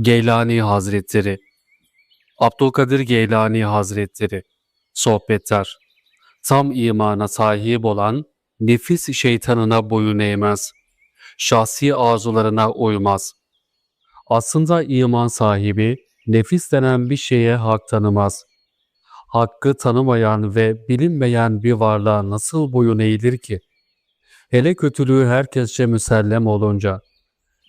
Geylani Hazretleri Abdülkadir Geylani Hazretleri Sohbetler Tam imana sahip olan nefis şeytanına boyun eğmez. Şahsi arzularına uymaz. Aslında iman sahibi nefis denen bir şeye hak tanımaz. Hakkı tanımayan ve bilinmeyen bir varlığa nasıl boyun eğilir ki? Hele kötülüğü herkesçe müsellem olunca.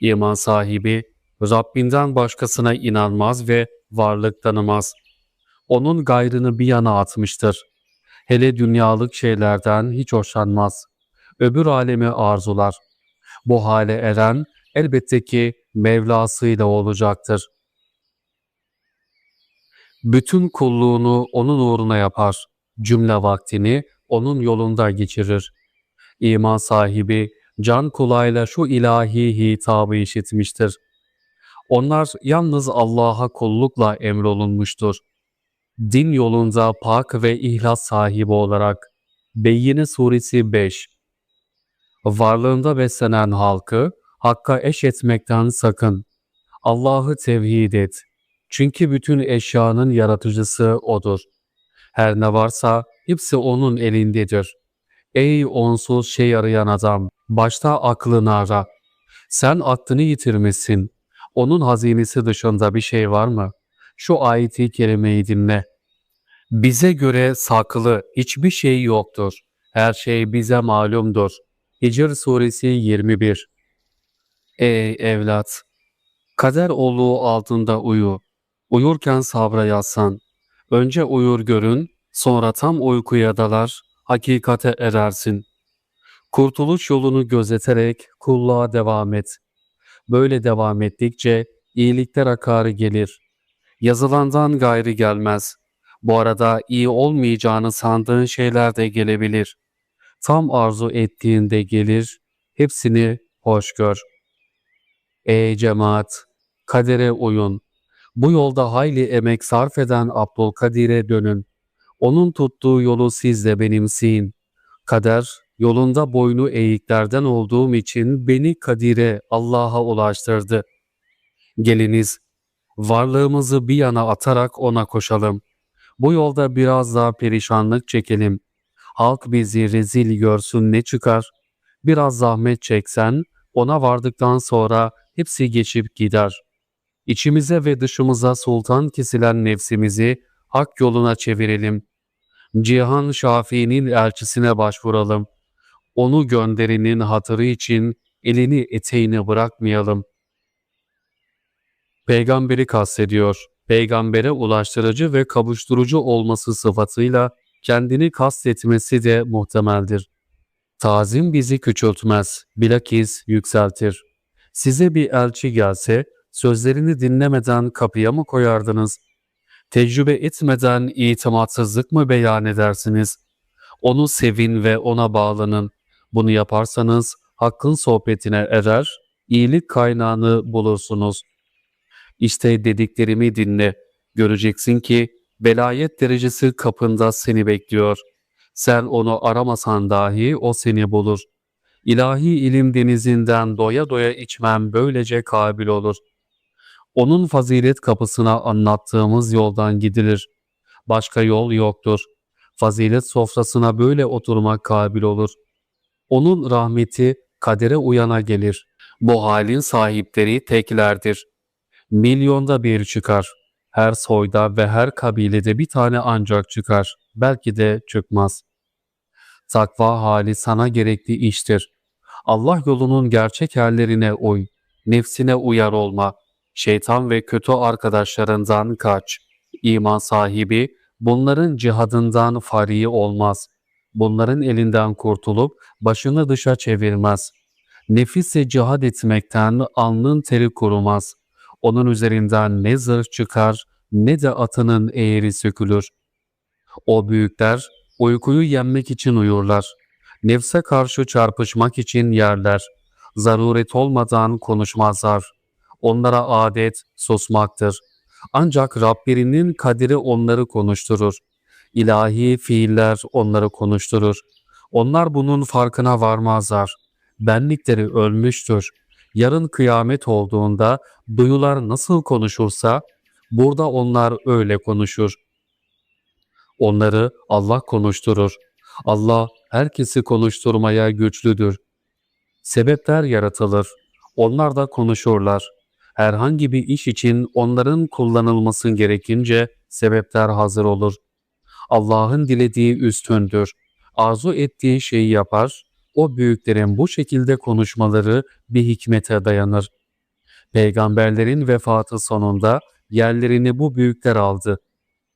İman sahibi Rabbinden başkasına inanmaz ve varlık tanımaz. Onun gayrını bir yana atmıştır. Hele dünyalık şeylerden hiç hoşlanmaz. Öbür alemi arzular. Bu hale eren elbette ki Mevlasıyla olacaktır. Bütün kulluğunu onun uğruna yapar. Cümle vaktini onun yolunda geçirir. İman sahibi can kulağıyla şu ilahi hitabı işitmiştir. Onlar yalnız Allah'a kullukla emrolunmuştur. Din yolunda pak ve ihlas sahibi olarak Beyyine Suresi 5 Varlığında beslenen halkı Hakka eş etmekten sakın. Allah'ı tevhid et. Çünkü bütün eşyanın yaratıcısı O'dur. Her ne varsa hepsi O'nun elindedir. Ey onsuz şey arayan adam, başta aklını ara. Sen aklını yitirmişsin. Onun hazinesi dışında bir şey var mı? Şu ayeti kerimeyi dinle. Bize göre saklı hiçbir şey yoktur. Her şey bize malumdur. Hicr suresi 21 Ey evlat! Kader olduğu altında uyu. Uyurken sabra yatsan. Önce uyur görün, sonra tam uykuya dalar, hakikate erersin. Kurtuluş yolunu gözeterek kulluğa devam et. Böyle devam ettikçe iyilikler akarı gelir. Yazılandan gayrı gelmez. Bu arada iyi olmayacağını sandığın şeyler de gelebilir. Tam arzu ettiğinde gelir, hepsini hoş gör. Ey cemaat! Kadere uyun. Bu yolda hayli emek sarf eden Abdülkadir'e dönün. Onun tuttuğu yolu siz de benimseyin. Kader, yolunda boynu eğiklerden olduğum için beni Kadir'e Allah'a ulaştırdı. Geliniz, varlığımızı bir yana atarak ona koşalım. Bu yolda biraz daha perişanlık çekelim. Halk bizi rezil görsün ne çıkar? Biraz zahmet çeksen, ona vardıktan sonra hepsi geçip gider. İçimize ve dışımıza sultan kesilen nefsimizi hak yoluna çevirelim. Cihan Şafii'nin elçisine başvuralım. Onu gönderinin hatırı için elini eteğini bırakmayalım. Peygamberi kastediyor. Peygambere ulaştırıcı ve kavuşturucu olması sıfatıyla kendini kastetmesi de muhtemeldir. Tazim bizi küçültmez, bilakis yükseltir. Size bir elçi gelse, sözlerini dinlemeden kapıya mı koyardınız? Tecrübe etmeden itimatsızlık mı beyan edersiniz? Onu sevin ve ona bağlanın. Bunu yaparsanız hakkın sohbetine erer, iyilik kaynağını bulursunuz. İşte dediklerimi dinle. Göreceksin ki velayet derecesi kapında seni bekliyor. Sen onu aramasan dahi o seni bulur. İlahi ilim denizinden doya doya içmem böylece kabil olur. Onun fazilet kapısına anlattığımız yoldan gidilir. Başka yol yoktur. Fazilet sofrasına böyle oturmak kabil olur. Onun rahmeti kadere uyana gelir. Bu halin sahipleri teklerdir. Milyonda bir çıkar. Her soyda ve her kabilede bir tane ancak çıkar. Belki de çıkmaz. Takva hali sana gerekli iştir. Allah yolunun gerçek yerlerine uy. Nefsine uyar olma. Şeytan ve kötü arkadaşlarından kaç. İman sahibi bunların cihadından fari olmaz. Bunların elinden kurtulup başını dışa çevirmez. Nefise cihad etmekten alnın teri kurumaz. Onun üzerinden ne zırh çıkar ne de atının eğri sökülür. O büyükler uykuyu yenmek için uyurlar. Nefse karşı çarpışmak için yerler. Zaruret olmadan konuşmazlar. Onlara adet susmaktır. Ancak Rablerinin kaderi onları konuşturur. İlahi fiiller onları konuşturur. Onlar bunun farkına varmazlar. Benlikleri ölmüştür. Yarın kıyamet olduğunda duyular nasıl konuşursa burada onlar öyle konuşur. Onları Allah konuşturur. Allah herkesi konuşturmaya güçlüdür. Sebepler yaratılır. Onlar da konuşurlar. Herhangi bir iş için onların kullanılması gerekince sebepler hazır olur. Allah'ın dilediği üstündür. Arzu ettiği şeyi yapar. O büyüklerin bu şekilde konuşmaları bir hikmete dayanır. Peygamberlerin vefatı sonunda yerlerini bu büyükler aldı.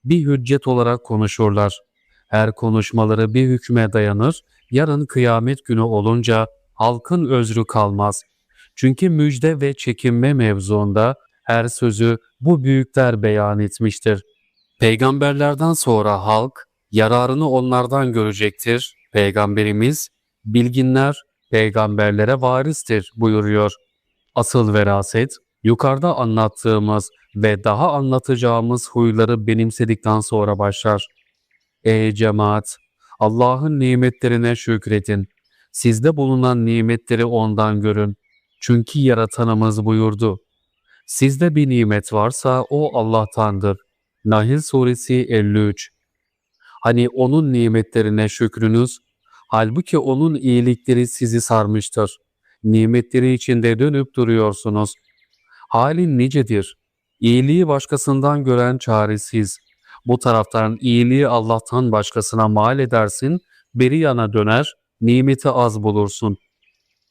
Bir hüccet olarak konuşurlar. Her konuşmaları bir hükme dayanır. Yarın kıyamet günü olunca halkın özrü kalmaz. Çünkü müjde ve çekinme mevzuunda her sözü bu büyükler beyan etmiştir. Peygamberlerden sonra halk yararını onlardan görecektir. Peygamberimiz, bilginler peygamberlere varistir buyuruyor. Asıl veraset, yukarıda anlattığımız ve daha anlatacağımız huyları benimsedikten sonra başlar. Ey cemaat! Allah'ın nimetlerine şükredin. Sizde bulunan nimetleri ondan görün. Çünkü yaratanımız buyurdu. Sizde bir nimet varsa o Allah'tandır. Nahil suresi 53 Hani onun nimetlerine şükrünüz, halbuki onun iyilikleri sizi sarmıştır. Nimetleri içinde dönüp duruyorsunuz. Halin nicedir. İyiliği başkasından gören çaresiz. Bu taraftan iyiliği Allah'tan başkasına mal edersin, beri yana döner, nimeti az bulursun.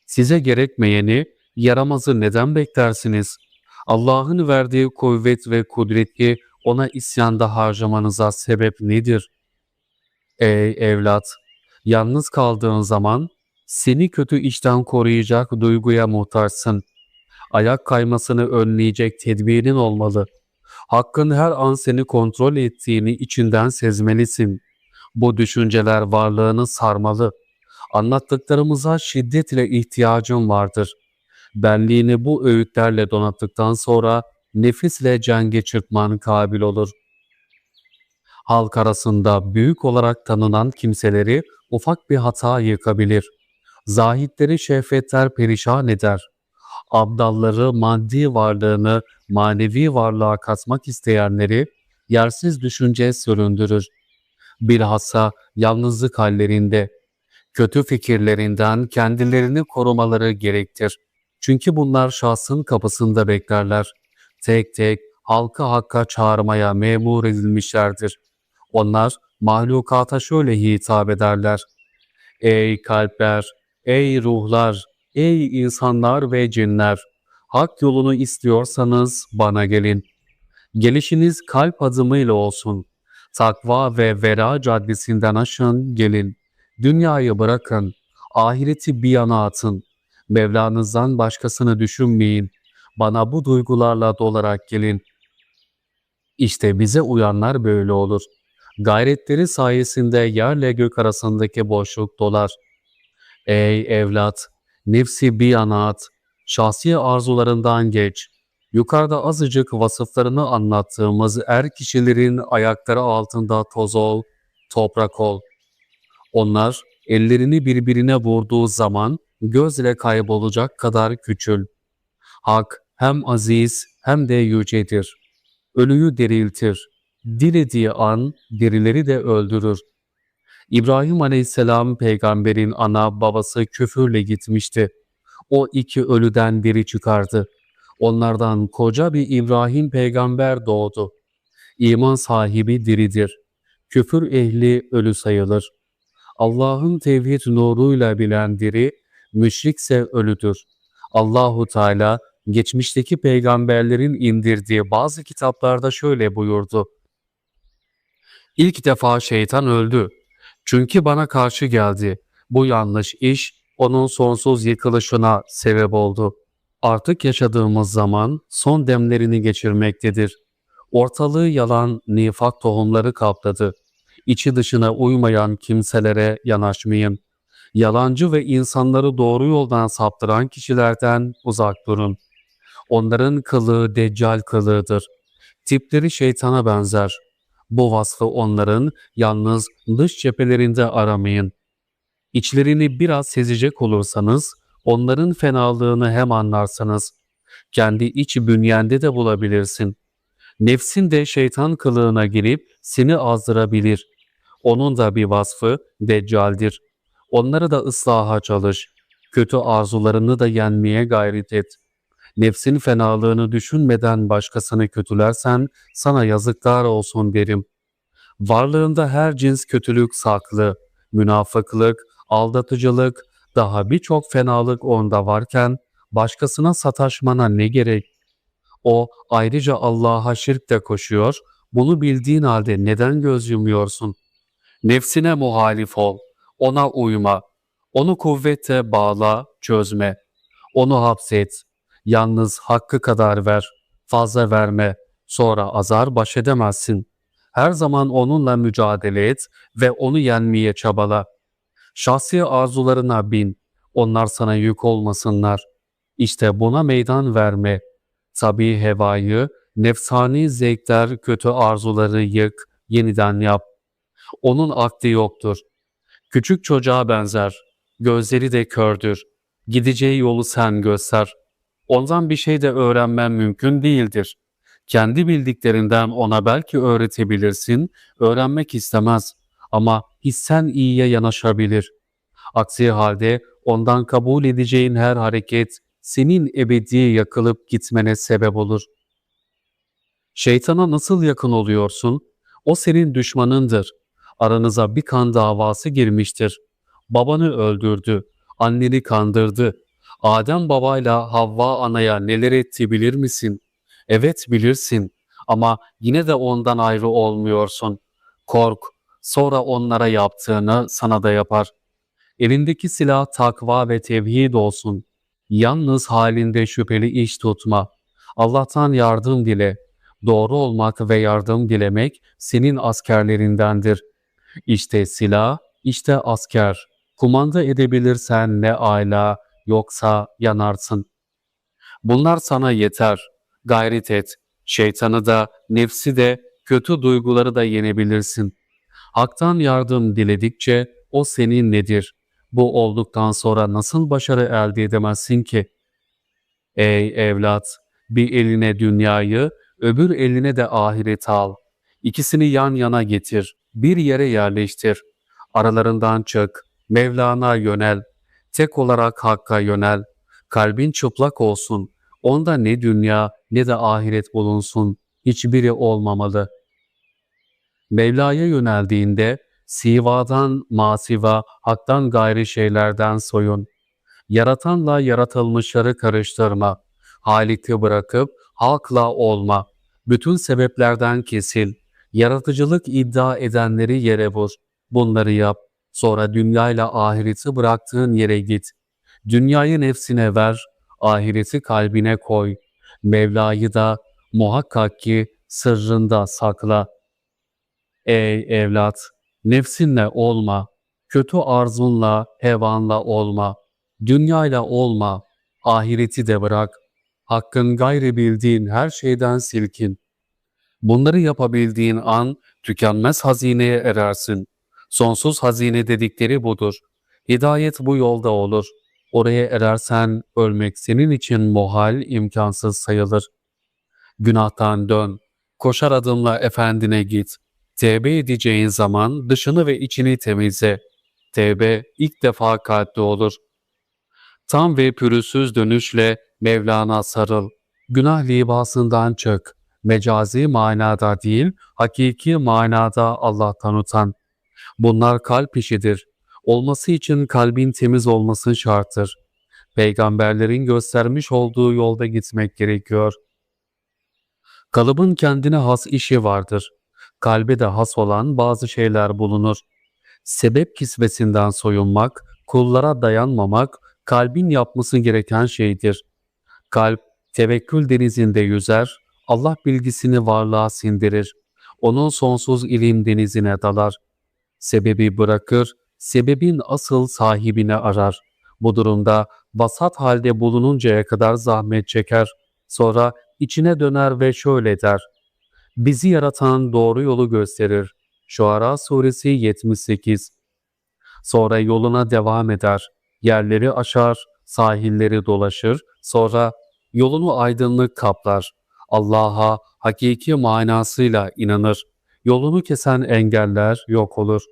Size gerekmeyeni, yaramazı neden beklersiniz? Allah'ın verdiği kuvvet ve kudreti ona isyanda harcamanıza sebep nedir? Ey evlat! Yalnız kaldığın zaman seni kötü işten koruyacak duyguya muhtaçsın. Ayak kaymasını önleyecek tedbirin olmalı. Hakkın her an seni kontrol ettiğini içinden sezmelisin. Bu düşünceler varlığını sarmalı. Anlattıklarımıza şiddetle ihtiyacın vardır. Benliğini bu öğütlerle donattıktan sonra nefisle can geçirtman kabil olur. Halk arasında büyük olarak tanınan kimseleri ufak bir hata yıkabilir. Zahitleri şehvetler perişan eder. Abdalları maddi varlığını manevi varlığa katmak isteyenleri yersiz düşünce süründürür. Bilhassa yalnızlık hallerinde, kötü fikirlerinden kendilerini korumaları gerektir. Çünkü bunlar şahsın kapısında beklerler. Tek tek halkı hakka çağırmaya memur edilmişlerdir. Onlar mahlukata şöyle hitap ederler. Ey kalpler, ey ruhlar, ey insanlar ve cinler! Hak yolunu istiyorsanız bana gelin. Gelişiniz kalp adımıyla olsun. Takva ve vera caddesinden aşın gelin. Dünyayı bırakın. Ahireti bir yana atın. Mevlanızdan başkasını düşünmeyin. Bana bu duygularla dolarak gelin. İşte bize uyanlar böyle olur. Gayretleri sayesinde yerle gök arasındaki boşluk dolar. Ey evlat! Nefsi bir yana at. Şahsi arzularından geç. Yukarıda azıcık vasıflarını anlattığımız er kişilerin ayakları altında toz ol, toprak ol. Onlar ellerini birbirine vurduğu zaman gözle kaybolacak kadar küçül. Hak hem aziz hem de yücedir. Ölüyü diriltir. Dilediği an dirileri de öldürür. İbrahim aleyhisselam peygamberin ana babası küfürle gitmişti. O iki ölüden biri çıkardı. Onlardan koca bir İbrahim peygamber doğdu. İman sahibi diridir. Küfür ehli ölü sayılır. Allah'ın tevhid nuruyla bilen diri, müşrikse ölüdür. Allahu Teala geçmişteki peygamberlerin indirdiği bazı kitaplarda şöyle buyurdu. İlk defa şeytan öldü. Çünkü bana karşı geldi. Bu yanlış iş onun sonsuz yıkılışına sebep oldu. Artık yaşadığımız zaman son demlerini geçirmektedir. Ortalığı yalan nifak tohumları kapladı. İçi dışına uymayan kimselere yanaşmayın. Yalancı ve insanları doğru yoldan saptıran kişilerden uzak durun. Onların kılığı deccal kılığıdır. Tipleri şeytana benzer. Bu vasfı onların yalnız dış cephelerinde aramayın. İçlerini biraz sezecek olursanız Onların fenalığını hem anlarsınız. Kendi iç bünyende de bulabilirsin. Nefsin de şeytan kılığına girip seni azdırabilir. Onun da bir vasfı deccaldir. Onları da ıslaha çalış. Kötü arzularını da yenmeye gayret et. Nefsin fenalığını düşünmeden başkasını kötülersen sana yazıklar olsun derim. Varlığında her cins kötülük saklı, münafıklık, aldatıcılık, daha birçok fenalık onda varken başkasına sataşmana ne gerek? O ayrıca Allah'a şirk de koşuyor, bunu bildiğin halde neden göz yumuyorsun? Nefsine muhalif ol, ona uyma, onu kuvvete bağla, çözme, onu hapset, yalnız hakkı kadar ver, fazla verme, sonra azar baş edemezsin. Her zaman onunla mücadele et ve onu yenmeye çabala. Şahsi arzularına bin, onlar sana yük olmasınlar. İşte buna meydan verme. Tabi hevayı, nefsani zevkler, kötü arzuları yık, yeniden yap. Onun akli yoktur. Küçük çocuğa benzer. Gözleri de kördür. Gideceği yolu sen göster. Ondan bir şey de öğrenmen mümkün değildir. Kendi bildiklerinden ona belki öğretebilirsin, öğrenmek istemez ama hissen iyiye yanaşabilir. Aksi halde ondan kabul edeceğin her hareket senin ebedi yakılıp gitmene sebep olur. Şeytana nasıl yakın oluyorsun? O senin düşmanındır. Aranıza bir kan davası girmiştir. Babanı öldürdü, anneni kandırdı. Adem babayla Havva anaya neler etti bilir misin? Evet bilirsin ama yine de ondan ayrı olmuyorsun. Kork, sonra onlara yaptığını sana da yapar. Elindeki silah takva ve tevhid olsun. Yalnız halinde şüpheli iş tutma. Allah'tan yardım dile. Doğru olmak ve yardım dilemek senin askerlerindendir. İşte silah, işte asker. Kumanda edebilirsen ne ala, yoksa yanarsın. Bunlar sana yeter. Gayret et. Şeytanı da, nefsi de, kötü duyguları da yenebilirsin. Hak'tan yardım diledikçe o senin nedir? Bu olduktan sonra nasıl başarı elde edemezsin ki? Ey evlat! Bir eline dünyayı, öbür eline de ahiret al. İkisini yan yana getir, bir yere yerleştir. Aralarından çık, Mevlana yönel. Tek olarak Hakk'a yönel. Kalbin çıplak olsun. Onda ne dünya ne de ahiret bulunsun. Hiçbiri olmamalı. Mevla'ya yöneldiğinde sivadan masiva, haktan gayri şeylerden soyun. Yaratanla yaratılmışları karıştırma. Halik'i bırakıp halkla olma. Bütün sebeplerden kesil. Yaratıcılık iddia edenleri yere vur. Bunları yap. Sonra dünyayla ahireti bıraktığın yere git. Dünyayı nefsine ver, ahireti kalbine koy. Mevla'yı da muhakkak ki sırrında sakla. Ey evlat! Nefsinle olma, kötü arzunla, hevanla olma, dünyayla olma, ahireti de bırak. Hakkın gayri bildiğin her şeyden silkin. Bunları yapabildiğin an tükenmez hazineye erersin. Sonsuz hazine dedikleri budur. Hidayet bu yolda olur. Oraya erersen ölmek senin için muhal, imkansız sayılır. Günahtan dön. Koşar adımla efendine git. Tevbe edeceğin zaman dışını ve içini temizle. Tevbe ilk defa kalpte olur. Tam ve pürüzsüz dönüşle Mevlana sarıl. Günah libasından çık. Mecazi manada değil, hakiki manada Allah'tan utan. Bunlar kalp işidir. Olması için kalbin temiz olması şarttır. Peygamberlerin göstermiş olduğu yolda gitmek gerekiyor. Kalıbın kendine has işi vardır. Kalbe de has olan bazı şeyler bulunur. Sebep kisvesinden soyunmak, kullara dayanmamak, kalbin yapması gereken şeydir. Kalp, tevekkül denizinde yüzer, Allah bilgisini varlığa sindirir. Onun sonsuz ilim denizine dalar. Sebebi bırakır, sebebin asıl sahibini arar. Bu durumda vasat halde bulununcaya kadar zahmet çeker. Sonra içine döner ve şöyle der. Bizi yaratan doğru yolu gösterir. Şuara suresi 78 Sonra yoluna devam eder. Yerleri aşar, sahilleri dolaşır, sonra yolunu aydınlık kaplar. Allah'a hakiki manasıyla inanır. Yolunu kesen engeller yok olur.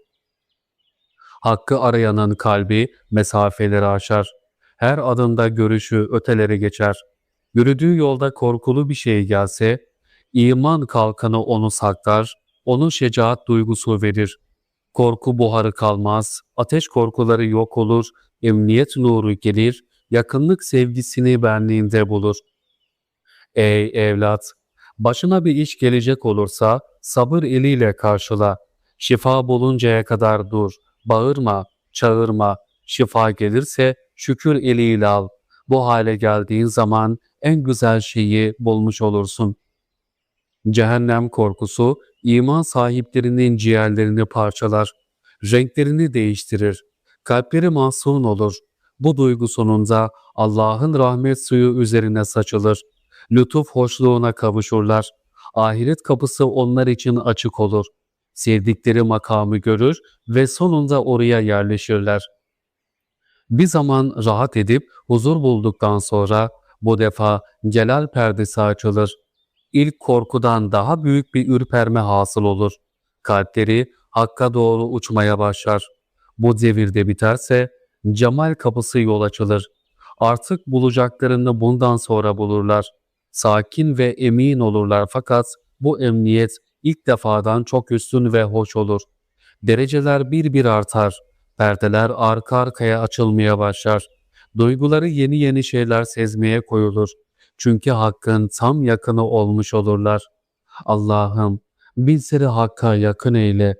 Hakkı arayanın kalbi mesafeleri aşar. Her adımda görüşü ötelere geçer. Yürüdüğü yolda korkulu bir şey gelse, iman kalkanı onu saklar, onun şecaat duygusu verir. Korku buharı kalmaz, ateş korkuları yok olur, emniyet nuru gelir, yakınlık sevgisini benliğinde bulur. Ey evlat! Başına bir iş gelecek olursa sabır eliyle karşıla. Şifa buluncaya kadar dur. Bağırma, çağırma. Şifa gelirse şükür eliyle al. Bu hale geldiğin zaman en güzel şeyi bulmuş olursun. Cehennem korkusu iman sahiplerinin ciğerlerini parçalar. Renklerini değiştirir. Kalpleri mahzun olur. Bu duygu sonunda Allah'ın rahmet suyu üzerine saçılır. Lütuf hoşluğuna kavuşurlar. Ahiret kapısı onlar için açık olur. Sevdikleri makamı görür ve sonunda oraya yerleşirler. Bir zaman rahat edip huzur bulduktan sonra bu defa celal perdesi açılır. İlk korkudan daha büyük bir ürperme hasıl olur. Kalpleri hakka doğru uçmaya başlar. Bu devirde biterse cemal kapısı yol açılır. Artık bulacaklarını bundan sonra bulurlar. Sakin ve emin olurlar fakat bu emniyet ilk defadan çok üstün ve hoş olur. Dereceler bir bir artar. Perdeler arka arkaya açılmaya başlar. Duyguları yeni yeni şeyler sezmeye koyulur. Çünkü hakkın tam yakını olmuş olurlar. Allah'ım bizleri hakka yakın eyle.